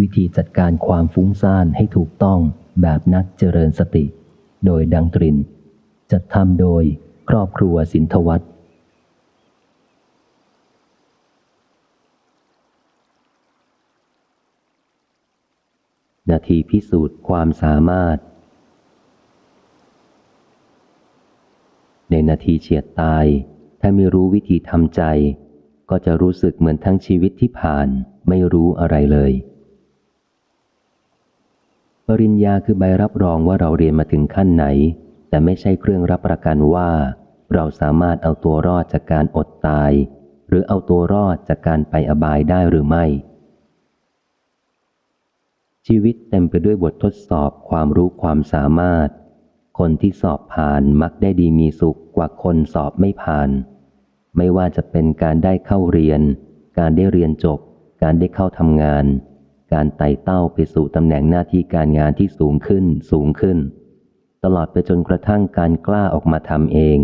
วิธีจัดการความฟุ้งซ่านให้ถูกต้องแบบนักเจริญสติ โดยดังตริน จัดทำโดยครอบครัวสินทวัตนาทีพิสูจน์ความสามารถ ในนาทีเฉียดตาย ถ้าไม่รู้วิธีทำใจ ก็จะรู้สึกเหมือนทั้งชีวิตที่ผ่านไม่รู้อะไรเลย ปริญญาคือใบรับรองว่าเราเรียนมาถึงขั้นไหน แต่ไม่ใช่เครื่องรับประกันว่า เราสามารถเอาตัวรอดจากการอดตาย หรือเอาตัวรอดจากการไปอบายได้หรือไม่ ชีวิตเต็มไปด้วยบททดสอบความรู้ความสามารถ คนที่สอบผ่านมักได้ดีมีสุขกว่าคนสอบไม่ผ่าน ไม่ว่าจะเป็นการได้เข้าเรียน การได้เรียนจบ การได้เข้าทำงาน การไต่เต้าไปสู่ตำแหน่งหน้าที่การงานที่สูงขึ้นสูงขึ้น ตลอดไปจนกระทั่งการกล้าออกมาทำเอง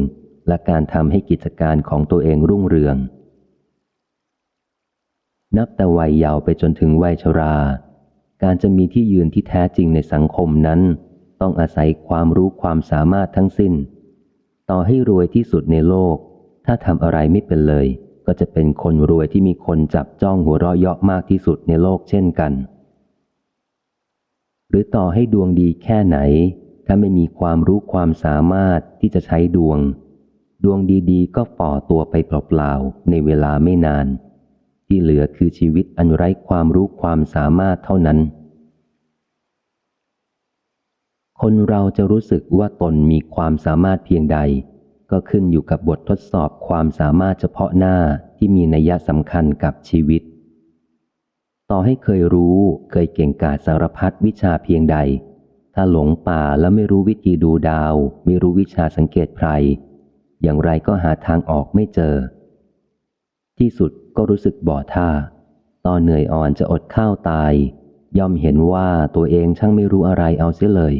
และการทำให้กิจการของตัวเองรุ่งเรือง นับแต่วัยเยาว์ไปจนถึงวัยชรา การจะมีที่ยืนที่แท้จริงในสังคมนั้น ต้องอาศัยความรู้ความสามารถทั้งสิ้น ต่อให้รวยที่สุดในโลก ถ้าทำอะไรไม่เป็นเลย ก็จะเป็นคนรวยที่มีคนจับจ้องหัวเราะเยาะมากที่สุดในโลกเช่นกัน หรือต่อให้ดวงดีแค่ไหน ถ้าไม่มีความรู้ความสามารถที่จะใช้ดวง ดวงดีๆ ก็ฝ่อตัวไปเปล่าๆในเวลาไม่นาน ที่เหลือคือชีวิตอันไร้ความรู้ความสามารถเท่านั้น คนเราจะรู้สึกว่าตนมีความสามารถเพียงใด ก็ขึ้นอยู่กับบททดสอบความสามารถเฉพาะหน้าที่มีนัยสำคัญกับชีวิต ต่อให้เคยรู้เคยเก่งกาจสารพัดวิชาเพียงใด ถ้าหลงป่าแล้วไม่รู้วิธีดูดาว ไม่รู้วิชาสังเกตไพรอย่างไรก็หาทางออกไม่เจอ ที่สุดก็รู้สึกบ่อท่า ตอนเหนื่อยอ่อนจะอดข้าวตาย ย่อมเห็นว่าตัวเองช่างไม่รู้อะไรเอาเสียเลย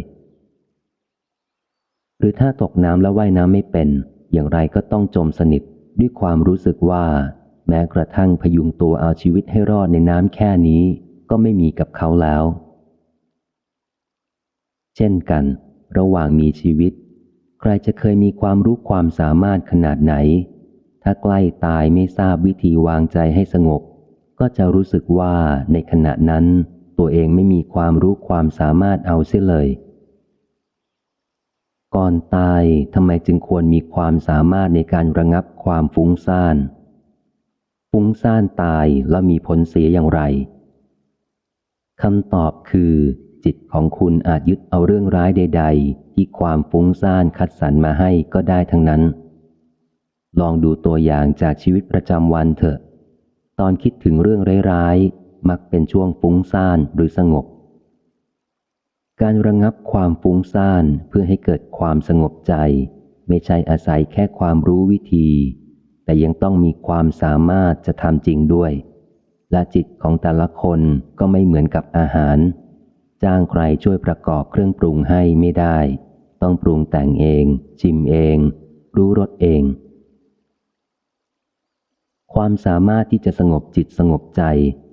หรือถ้าตกน้ำแล้วว่ายน้ำไม่เป็น อย่างไรก็ต้องจมสนิทด้วยความรู้สึกว่า แม้กระทั่งพยุงตัวเอาชีวิตให้รอดในน้ำแค่นี้ก็ไม่มีกับเขาแล้ว เช่นกัน ระหว่างมีชีวิต ใครจะเคยมีความรู้ความสามารถขนาดไหน ถ้าใกล้ตายไม่ทราบวิธีวางใจให้สงบ ก็จะรู้สึกว่าในขณะนั้น ตัวเองไม่มีความรู้ความสามารถเอาเสียเลย ก่อนตายทำไมจึงควรมีความสามารถในการระงับความฟุ้งซ่าน ฟุ้งซ่านตายแล้วมีผลเสียอย่างไรคำตอบคือ จิตของคุณอาจยึดเอาเรื่องร้ายใด ๆ ที่ความฟุ้งซ่านคัดสรรมาให้ก็ได้ทั้งนั้น ลองดูตัวอย่างจากชีวิตประจำวันเถอะ ตอนคิดถึงเรื่องร้ายๆมักเป็นช่วงฟุ้งซ่านหรือสงบ การระงับความฟุ้งซ่านเพื่อให้เกิดความสงบใจ ไม่ใช่อาศัยแค่ความรู้วิธี แต่ยังต้องมีความสามารถจะทำจริงด้วย และจิตของแต่ละคนก็ไม่เหมือนกับอาหาร จ้างใครช่วยประกอบเครื่องปรุงให้ไม่ได้ ต้องปรุงแต่งเอง ชิมเอง รู้รสเอง ความสามารถที่จะสงบจิตสงบใจ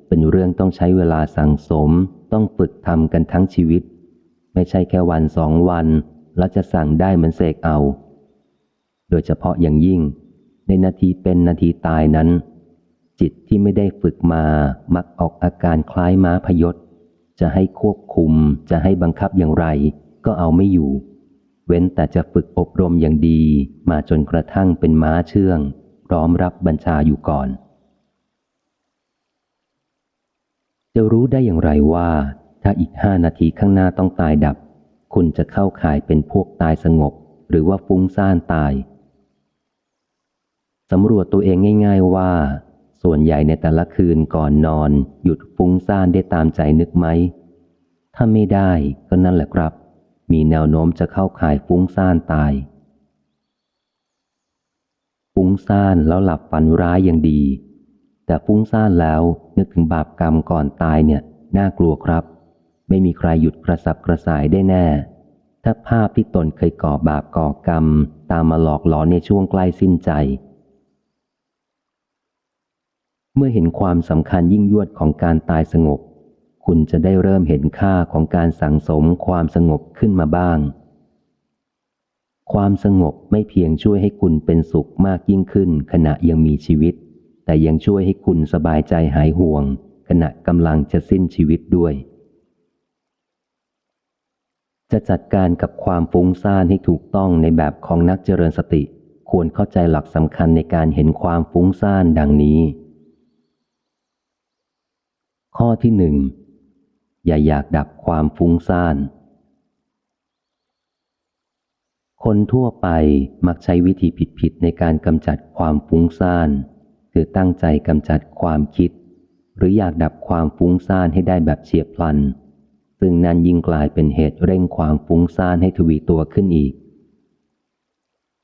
เป็นเรื่องต้องใช้เวลาสั่งสม ต้องฝึกทำกันทั้งชีวิต ไม่ใช่แค่วันสองวัน แล้วจะสั่งได้เหมือนเสกเอา โดยเฉพาะอย่างยิ่ง ในนาทีเป็นนาทีตายนั้น จิตที่ไม่ได้ฝึกมามักออกอาการคล้ายม้าพยศ จะให้ควบคุมจะให้บังคับอย่างไร ก็เอาไม่อยู่ เว้นแต่จะฝึกอบรมอย่างดีมาจนกระทั่งเป็นม้าเชื่อง พร้อมรับบัญชาอยู่ก่อนจะรู้ได้อย่างไรว่า ถ้าอีกห้านาทีข้างหน้าต้องตายดับ คุณจะเข้าข่ายเป็นพวกตายสงบ หรือว่าฟุ้งซ่านตายสำรวจตัวเองง่าย ๆว่า ส่วนใหญ่ในแต่ละคืนก่อนนอน หยุดฟุ้งซ่านได้ตามใจนึกไหม ถ้าไม่ได้ก็นั่นแหละครับ มีแนวโน้มจะเข้าข่ายฟุ้งซ่านตาย ฟุ้งซ่านแล้วหลับฝันร้ายยังดี แต่ฟุ้งซ่านแล้วนึกถึงบาปกรรมก่อนตายเนี่ย น่ากลัวครับ ไม่มีใครหยุดกระสับกระส่ายได้แน่ ถ้าภาพที่ตนเคยก่อบาปก่อกรรม ตามมาหลอกหลอนในช่วงใกล้สิ้นใจ เมื่อเห็นความสำคัญยิ่งยวดของการตายสงบ คุณจะได้เริ่มเห็นค่าของการสั่งสมความสงบขึ้นมาบ้าง ความสงบไม่เพียงช่วยให้คุณเป็นสุขมากยิ่งขึ้น ขณะยังมีชีวิต แต่ยังช่วยให้คุณสบายใจหายห่วง ขณะกำลังจะสิ้นชีวิตด้วย จะจัดการกับความฟุ้งซ่านให้ถูกต้องในแบบของนักเจริญสติ ควรเข้าใจหลักสำคัญในการเห็นความฟุ้งซ่านดังนี้ ข้อที่หนึ่งอย่าอยากดับความฟุ้งซ่านคนทั่วไปมักใช้วิธีผิดๆในการกำจัดความฟุ้งซ่านคือตั้งใจกำจัดความคิด หรืออยากดับความฟุ้งซ่านให้ได้แบบเฉียบพลัน ซึ่งนั่นยิ่งกลายเป็นเหตุเร่งความฟุ้งซ่านให้ทวีตัวขึ้นอีก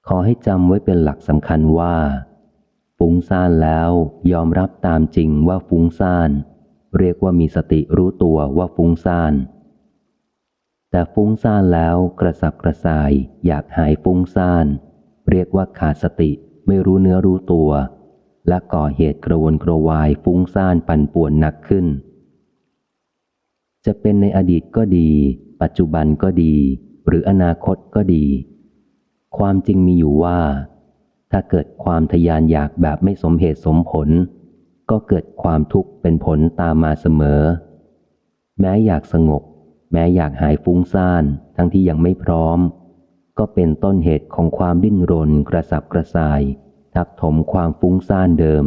ขอให้จำไว้เป็นหลักสำคัญว่า ฟุ้งซ่านแล้วยอมรับตามจริงว่าฟุ้งซ่าน เรียกว่ามีสติรู้ตัวว่าฟุ้งซ่าน แต่ฟุ้งซ่านแล้วกระสับกระส่ายอยากหายฟุ้งซ่าน เรียกว่าขาดสติไม่รู้เนื้อรู้ตัว และก่อเหตุกระวนกระวายฟุ้งซ่านปั่นป่วนหนักขึ้น จะเป็นในอดีตก็ดี ปัจจุบันก็ดี หรืออนาคตก็ดี ความจริงมีอยู่ว่า ถ้าเกิดความทยานอยากแบบไม่สมเหตุสมผล ก็เกิดความทุกข์เป็นผลตามมาเสมอ แม้อยากสงบ แม้อยากหายฟุ้งซ่านทั้งที่ยังไม่พร้อม ก็เป็นต้นเหตุของความดิ้นรนกระสับกระส่าย ทับถมความฟุ้งซ่านเดิม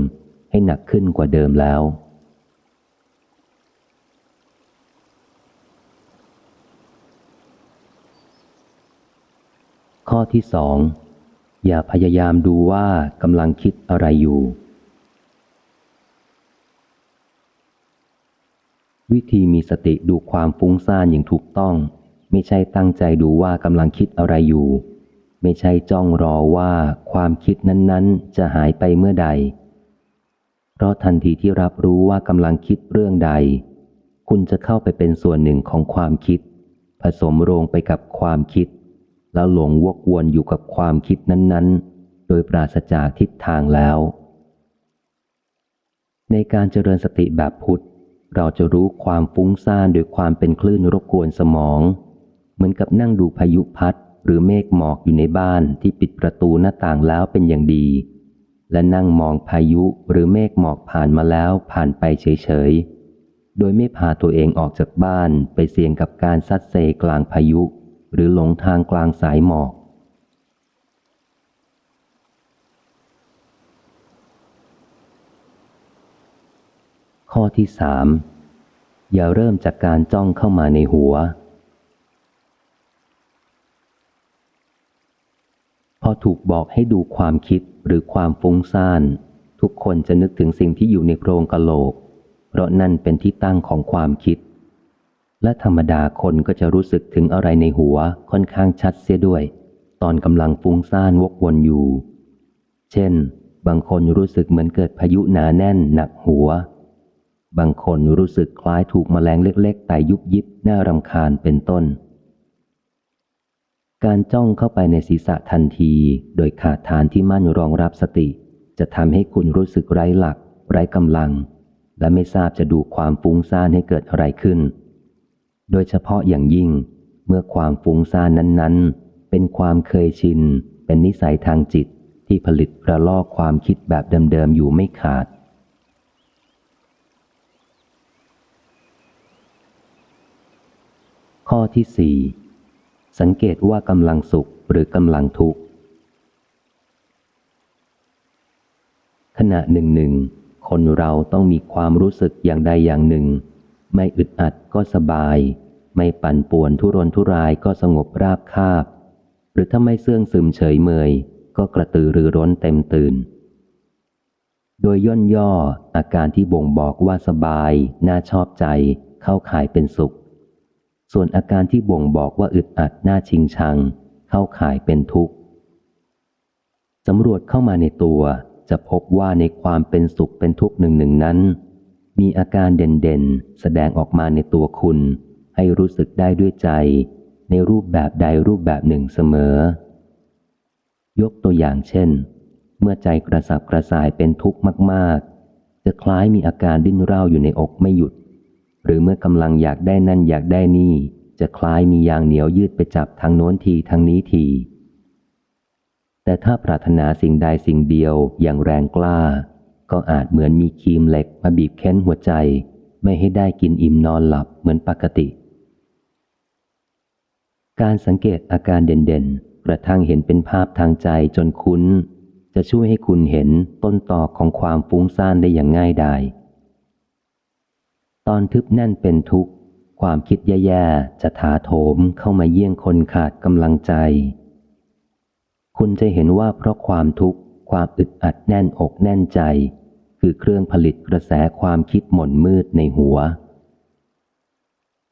ให้หนักขึ้นกว่าเดิมแล้ว ข้อที่สองอย่าพยายามดูว่ากำลังคิดอะไรอยู่ วิธีมีสติดูความฟุ้งซ่านอย่างถูกต้อง ไม่ใช่ตั้งใจดูว่ากำลังคิดอะไรอยู่ ไม่ใช่จ้องรอว่าความคิดนั้นๆ จะหายไปเมื่อใด เพราะทันทีที่รับรู้ว่ากำลังคิดเรื่องใด คุณจะเข้าไปเป็นส่วนหนึ่งของความคิด ผสมโรงไปกับความคิด แล้วหลงวกวนอยู่กับความคิดนั้นๆ โดยปราศจากทิศทางแล้ว ในการเจริญสติแบบพุทธ เราจะรู้ความฟุ้งซ่านโดยความเป็นคลื่นรบกวนสมอง เหมือนกับนั่งดูพายุพัดหรือเมฆหมอกอยู่ในบ้านที่ปิดประตูหน้าต่างแล้วเป็นอย่างดี และนั่งมองพายุหรือเมฆหมอกผ่านมาแล้วผ่านไปเฉยๆ โดยไม่พาตัวเองออกจากบ้านไปเสี่ยงกับการซัดเซกลางพายุ หรือหลงทางกลางสายหมอก ข้อที่สามอย่าเริ่มจากการจ้องเข้ามาในหัว พอถูกบอกให้ดูความคิดหรือความฟุ้งซ่าน ทุกคนจะนึกถึงสิ่งที่อยู่ในโครงกะโหลก เพราะนั่นเป็นที่ตั้งของความคิด และธรรมดาคนก็จะรู้สึกถึงอะไรในหัวค่อนข้างชัดเสียด้วย ตอนกำลังฟุ้งซ่านวกวนอยู่ เช่น บางคนรู้สึกเหมือนเกิดพายุหนาแน่นหนักหัว บางคนรู้สึกคล้ายถูกมแมลงเล็กๆแต่ยุบยิบน่ารำคาญเป็นต้น การจ้องเข้าไปในศีรษะทันที โดยขาดฐานที่มั่นรองรับสติ จะทำให้คุณรู้สึกไร้หลัก ไร้กำลัง และไม่ทราบจะดูความฟุ้งซ่านให้เกิดอะไรขึ้น โดยเฉพาะอย่างยิ่ง เมื่อความฟุ้งซ่านนั้นๆ เป็นความเคยชิน เป็นนิสัยทางจิตที่ผลิตระลอกความคิดแบบเดิมๆอยู่ไม่ขาด ข้อที่สี่สังเกตว่ากำลังสุขหรือกำลังทุกข์ ขณะหนึ่งหนึ่งคนเราต้องมีความรู้สึกอย่างใดอย่างหนึ่ง ไม่อึดอัดก็สบาย ไม่ปั่นป่วนทุรนทุรายก็สงบราบคาบ หรือถ้าไม่เสื่องซึมเฉยเมย ก็กระตือรือร้นเต็มตื่น โดยย่นย่ออาการที่บ่งบอกว่าสบาย น่าชอบใจ เข้าข่ายเป็นสุข ส่วนอาการที่บ่งบอกว่าอึดอัดน้าชิงชัง เข้าข่ายเป็นทุกข์สำรวจเข้ามาในตัวจะพบว่าในความเป็นสุขเป็นทุกข์หนึ่งหนึ่งนั้น มีอาการเด่นๆ แสดงออกมาในตัวคุณ ให้รู้สึกได้ด้วยใจ ในรูปแบบใดรูปแบบหนึ่งเสมอ ยกตัวอย่างเช่น เมื่อใจกระสับกระส่ายเป็นทุกข์มากๆ จะคล้ายมีอาการดิ้นเร่าอยู่ในอกไม่หยุด หรือเมื่อกำลังอยากได้นั่นอยากได้นี่ จะคล้ายมียางเหนียวยืดไปจับทางโน้นทีทางนี้ทีแต่ถ้าปรารถนาสิ่งใดสิ่งเดียวอย่างแรงกล้า ก็อาจเหมือนมีครีมเหล็กมาบีบเค้นหัวใจ ไม่ให้ได้กินอิ่มนอนหลับเหมือนปกติ การสังเกตอาการเด่นๆ กระทั่งเห็นเป็นภาพทางใจจนคุ้น จะช่วยให้คุณเห็นต้นตอของความฟุ้งซ่านได้อย่างง่ายดายตอนทึบแน่นเป็นทุกข์ ความคิดแย่ๆ จะถาโถมเข้ามาเยี่ยงคนขาดกำลังใจ คุณจะเห็นว่าเพราะความทุกข์ ความอึดอัดแน่นอกแน่นใจ คือเครื่องผลิตกระแสความคิดหม่นมืดในหัว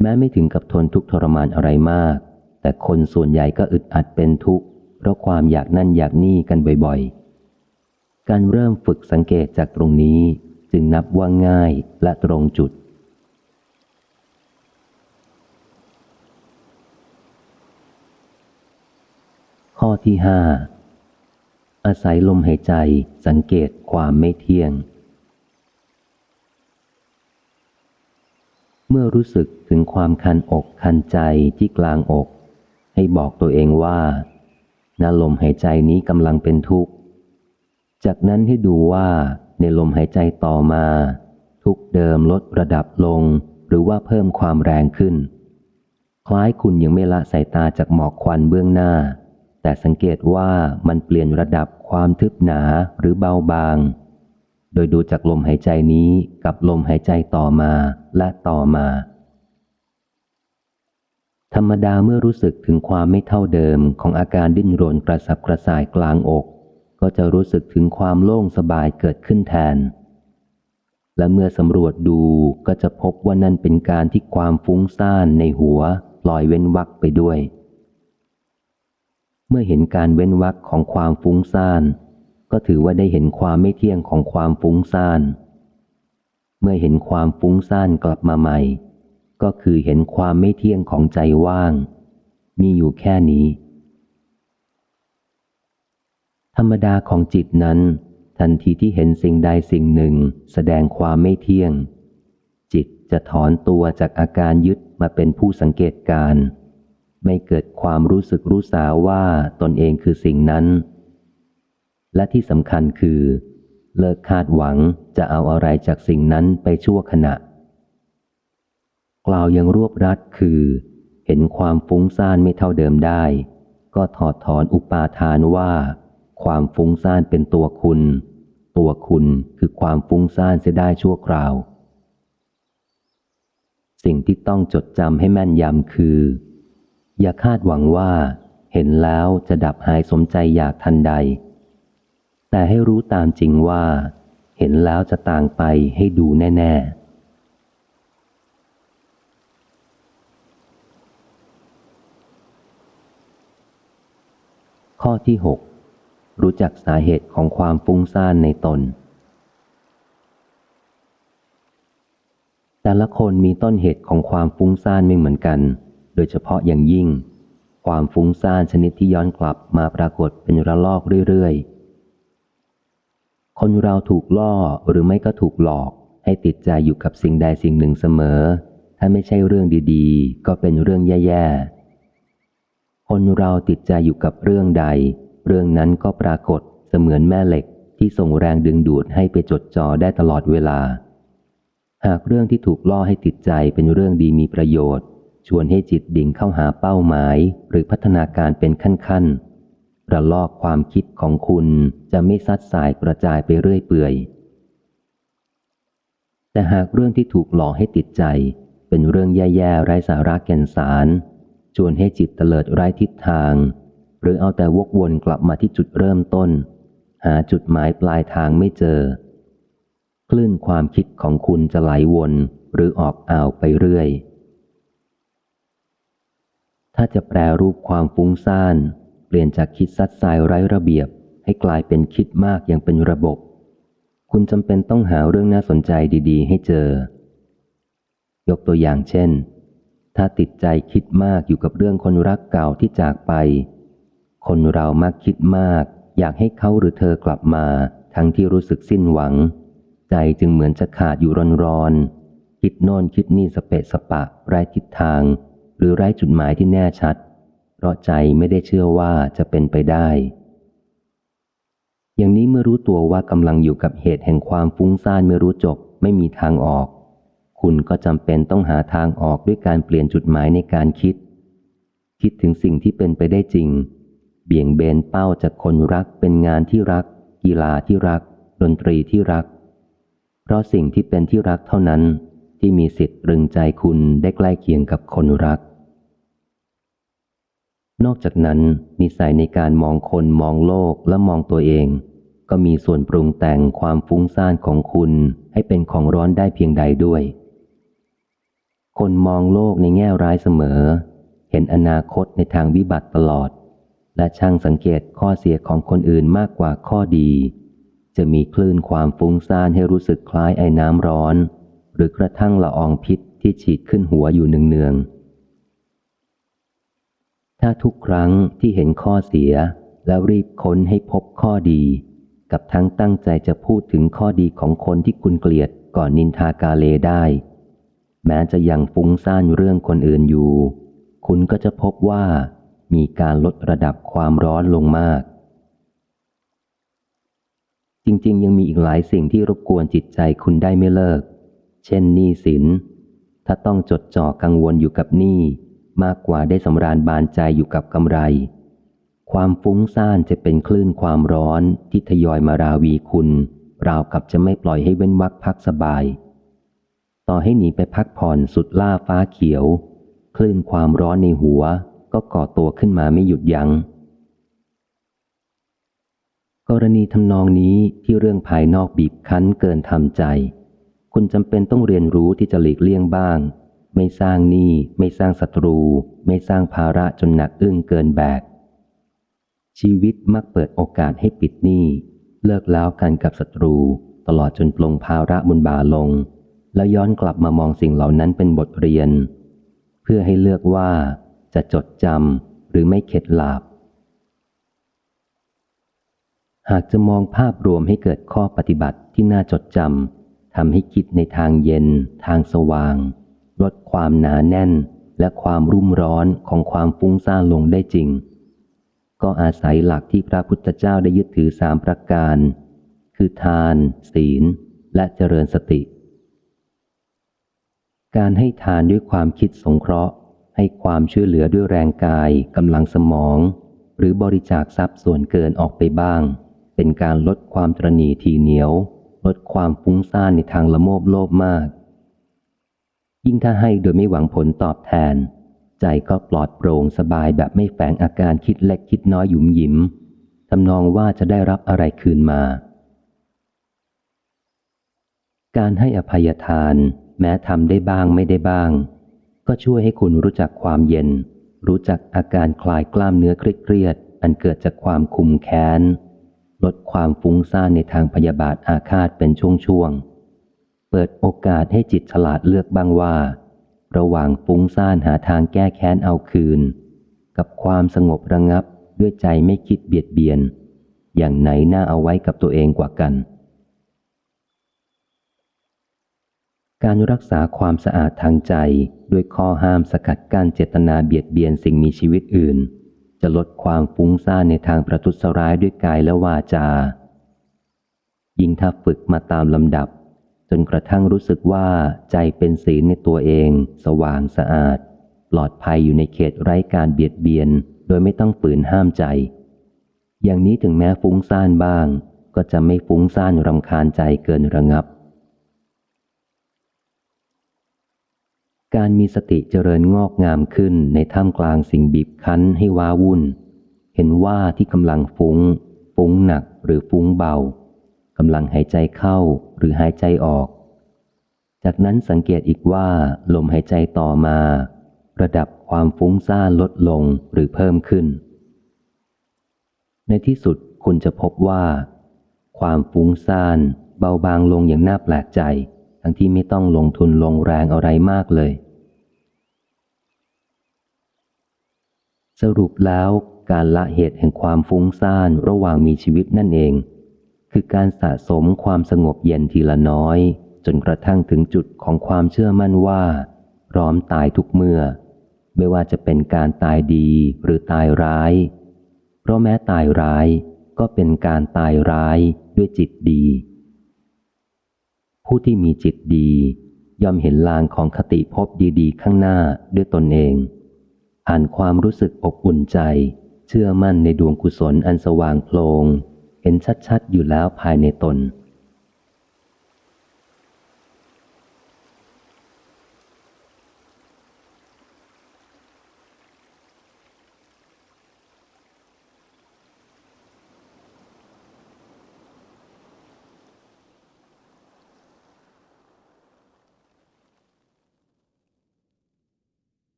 แม้ไม่ถึงกับทนทุกทรมานอะไรมาก แต่คนส่วนใหญ่ก็อึดอัดเป็นทุกข์ เพราะความอยากนั่นอยากนี่กันบ่อยๆ การเริ่มฝึกสังเกตจากตรงนี้จึงนับว่าง่ายและตรงจุดข้อที่ห้า อาศัยลมหายใจสังเกตความไม่เที่ยง เมื่อรู้สึกถึงความคันอกคันใจที่กลางอก ให้บอกตัวเองว่านาลมหายใจนี้กำลังเป็นทุกข์ จากนั้นให้ดูว่าในลมหายใจต่อมา ทุกเดิมลดระดับลงหรือว่าเพิ่มความแรงขึ้น คล้ายคุณยังไม่ละสายตาจากหมอกควันเบื้องหน้า แต่สังเกตว่ามันเปลี่ยนระดับความทึบหนาหรือเบาบาง โดยดูจากลมหายใจนี้กับลมหายใจต่อมาและต่อมา ธรรมดาเมื่อรู้สึกถึงความไม่เท่าเดิมของอาการดิ้นรนกระสับกระส่ายกลางอก ก็จะรู้สึกถึงความโล่งสบายเกิดขึ้นแทน และเมื่อสำรวจดูก็จะพบว่านั่นเป็นการที่ความฟุ้งซ่านในหัวปล่อยเว้นวักไปด้วย เมื่อเห็นการเว้นวักของความฟุ้งซ่าน ก็ถือว่าได้เห็นความไม่เที่ยงของความฟุ้งซ่าน เมื่อเห็นความฟุ้งซ่านกลับมาใหม่ ก็คือเห็นความไม่เที่ยงของใจว่าง มีอยู่แค่นี้ ธรรมดาของจิตนั้น ทันทีที่เห็นสิ่งใดสิ่งหนึ่งแสดงความไม่เที่ยง จิตจะถอนตัวจากอาการยึดมาเป็นผู้สังเกตการ ไม่เกิดความรู้สึกรู้สาว่าตนเองคือสิ่งนั้น และที่สำคัญคือ เลิกคาดหวังจะเอาอะไรจากสิ่งนั้นไปชั่วขณะ กล่าวยังรวบรัดคือ เห็นความฟุ้งซ่านไม่เท่าเดิมได้ ก็ถอดถอนอุปาทานว่า ความฟุ้งซ่านเป็นตัวคุณ ตัวคุณคือความฟุ้งซ่านเสียได้ชั่วคราว สิ่งที่ต้องจดจำให้แม่นยำคือ อย่าคาดหวังว่า เห็นแล้วจะดับหายสมใจอยากทันใด แต่ให้รู้ตามจริงว่า เห็นแล้วจะต่างไปให้ดูแน่ ๆข้อที่หกรู้จักสาเหตุของความฟุ้งซ่านในตน แต่ละคนมีต้นเหตุของความฟุ้งซ่านไม่เหมือนกัน โดยเฉพาะอย่างยิ่ง ความฟุ้งซ่านชนิดที่ย้อนกลับมาปรากฏเป็นระลอกเรื่อยๆ คนเราถูกล่อหรือไม่ก็ถูกหลอก ให้ติดใจอยู่กับสิ่งใดสิ่งหนึ่งเสมอ ถ้าไม่ใช่เรื่องดีๆ ก็เป็นเรื่องแย่ๆ คนเราติดใจอยู่กับเรื่องใด เรื่องนั้นก็ปรากฏเสมือนแม่เหล็กที่ส่งแรงดึงดูดให้ไปจดจ่อได้ตลอดเวลา หากเรื่องที่ถูกล่อให้ติดใจเป็นเรื่องดีมีประโยชน์ ชวนให้จิตดิ่งเข้าหาเป้าหมายหรือพัฒนาการเป็นขั้นๆระลอกความคิดของคุณจะไม่ซัดสายกระจายไปเรื่อยเปื่อย แต่หากเรื่องที่ถูกหลอกให้ติดใจ เป็นเรื่องแย่ๆไร้สาระแก่นสาร ชวนให้จิตเตลิดไร้ทิศทาง หรือเอาแต่วกวนกลับมาที่จุดเริ่มต้น หาจุดหมายปลายทางไม่เจอ คลื่นความคิดของคุณจะไหลวนหรือออกอ่าวไปเรื่อย ถ้าจะแปรรูปความฟุ้งซ่าน เปลี่ยนจากคิดซัดสายไร้ระเบียบ ให้กลายเป็นคิดมากอย่างเป็นระบบ คุณจำเป็นต้องหาเรื่องน่าสนใจดีๆ ให้เจอ ยกตัวอย่างเช่น ถ้าติดใจคิดมากอยู่กับเรื่องคนรักเก่าที่จากไป คนเรามักคิดมาก อยากให้เขาหรือเธอกลับมา ทั้งที่รู้สึกสิ้นหวัง ใจจึงเหมือนจะขาดอยู่ร้อนๆคิดโน่นคิดนี่สเปะสปะไร้ทิศทาง หรือไร้จุดหมายที่แน่ชัด เพราะใจไม่ได้เชื่อว่าจะเป็นไปได้ อย่างนี้เมื่อรู้ตัวว่ากำลังอยู่กับเหตุแห่งความฟุ้งซ่านไม่รู้จบไม่มีทางออก คุณก็จำเป็นต้องหาทางออกด้วยการเปลี่ยนจุดหมายในการคิด คิดถึงสิ่งที่เป็นไปได้จริง เบี่ยงเบนเป้าจากคนรักเป็นงานที่รัก กีฬาที่รัก ดนตรีที่รัก เพราะสิ่งที่เป็นที่รักเท่านั้น ที่มีสิทธิ์รึงใจคุณได้ใกล้เคียงกับคนรัก นอกจากนั้นนิสัยในการมองคนมองโลกและมองตัวเอง ก็มีส่วนปรุงแต่งความฟุ้งซ่านของคุณให้เป็นของร้อนได้เพียงใดด้วย คนมองโลกในแง่ร้ายเสมอ เห็นอนาคตในทางวิบัติตลอด และช่างสังเกตข้อเสียของคนอื่นมากกว่าข้อดี จะมีคลื่นความฟุ้งซ่านให้รู้สึกคล้ายไอ้น้ำร้อน หรือกระทั่งละอองพิษที่ฉีดขึ้นหัวอยู่เนืองๆถ้าทุกครั้งที่เห็นข้อเสียแล้วรีบค้นให้พบข้อดี กับทั้งตั้งใจจะพูดถึงข้อดีของคนที่คุณเกลียดก่อนนินทากาเลได้ แม้จะยังฟุ้งซ่านเรื่องคนอื่นอยู่ คุณก็จะพบว่ามีการลดระดับความร้อนลงมาก จริง ๆ ยังมีอีกหลายสิ่งที่รบกวนจิตใจคุณได้ไม่เลิก เช่นหนี้สิน ถ้าต้องจดจ่อกังวลอยู่กับหนี้มากกว่าได้สำราญบานใจอยู่กับกำไร ความฟุ้งซ่านจะเป็นคลื่นความร้อนที่ทยอยมาราวีคุณ ราวกับจะไม่ปล่อยให้เว้นวักพักสบาย ต่อให้หนีไปพักผ่อนสุดล่าฟ้าเขียว คลื่นความร้อนในหัวก็ก่อตัวขึ้นมาไม่หยุดยัง้งกรณีทำนองนี้ที่เรื่องภายนอกบีบคั้นเกินทำใจ คุณจำเป็นต้องเรียนรู้ที่จะหลีกเลี่ยงบ้าง ไม่สร้างหนี้ไม่สร้างศัตรู ไม่สร้างภาระจนหนักอึ้งเกินแบก ชีวิตมักเปิดโอกาสให้ปิดหนี้ เลิกแล้วกันกับศัตรู ตลอดจนปลงภาระมุนบาลง แล้วย้อนกลับมามองสิ่งเหล่านั้นเป็นบทเรียน เพื่อให้เลือกว่าจะจดจำหรือไม่เข็ดหลาบหากจะมองภาพรวมให้เกิดข้อปฏิบัติที่น่าจดจำ ทำให้คิดในทางเย็น ทางสว่าง ลดความหนาแน่นและความรุ่มร้อนของความฟุ้งซ่านลงได้จริง ก็อาศัยหลักที่พระพุทธเจ้าได้ยึดถือสามประการ คือทาน ศีล และเจริญสติ การให้ทานด้วยความคิดสงเคราะห์ ให้ความช่วยเหลือด้วยแรงกายกำลังสมอง หรือบริจาคทรัพย์ส่วนเกินออกไปบ้าง เป็นการลดความตรณีทีเหนียว ลดความฟุ้งซ่านในทางละโมบโลภมาก ยิ่งถ้าให้โดยไม่หวังผลตอบแทน ใจก็ปลอดโปร่งสบายแบบไม่แฝงอาการคิดเล็กคิดน้อยหยุมหยิมทำนองว่าจะได้รับอะไรคืนมา การให้อภัยทาน แม้ทำได้บ้างไม่ได้บ้าง ก็ช่วยให้คุณรู้จักความเย็น รู้จักอาการคลายกล้ามเนื้อเครียดอันเกิดจากความคุมแค้น ลดความฟุ้งซ่านในทางพยาบาทอาฆาตเป็นช่วงๆ เปิดโอกาสให้จิตฉลาดเลือกบ้างว่า ระหว่างฟุ้งซ่านหาทางแก้แค้นเอาคืน กับความสงบระงับด้วยใจไม่คิดเบียดเบียน อย่างไหนน่าเอาไว้กับตัวเองกว่ากัน การรักษาความสะอาดทางใจด้วยข้อห้ามสกัดกั้นเจตนาเบียดเบียนสิ่งมีชีวิตอื่น จะลดความฟุ้งซ่านในทางประทุษร้ายด้วยกายและวาจา ยิ่งถ้าฝึกมาตามลำดับ จนกระทั่งรู้สึกว่าใจเป็นศีลในตัวเอง สว่างสะอาด ปลอดภัยอยู่ในเขตไร้การเบียดเบียน โดยไม่ต้องฝืนห้ามใจ อย่างนี้ถึงแม้ฟุ้งซ่านบ้าง ก็จะไม่ฟุ้งซ่านรำคาญใจเกินระงับ การมีสติเจริญงอกงามขึ้นในท่ามกลางสิ่งบีบคั้นให้ว้าวุ่น เห็นว่าที่กำลังฟุง้ง ฟุ้งหนักหรือฟุ้งเบากำลังหายใจเข้าหรือหายใจออก จากนั้นสังเกตอีกว่าลมหายใจต่อมา ระดับความฟุ้งซ่านลดลงหรือเพิ่มขึ้น ในที่สุดคุณจะพบว่า ความฟุ้งซ่านเบาบางลงอย่างน่าแปลกใจ ทั้งที่ไม่ต้องลงทุนลงแรงอะไรมากเลย สรุปแล้วการละเหตุแห่งความฟุ้งซ่านระหว่างมีชีวิตนั่นเอง คือการสะสมความสงบเย็นทีละน้อยจจนกระทั่งถึงจุดของความเชื่อมั่นว่า พร้อมตายทุกเมื่อ ไม่ว่าจะเป็นการตายดีหรือตายร้าย เพราะแม้ตายร้ายก็เป็นการตายร้ายด้วยจิตดี ผู้ที่มีจิตดี ย่อมเห็นลางของคติพบดีๆ ข้างหน้าด้วยตนเองอ่านความรู้สึกอบอุ่นใจ เชื่อมั่นในดวงกุศลอันสว่างโพลงเห็นชัดๆ อยู่แล้วภายในตน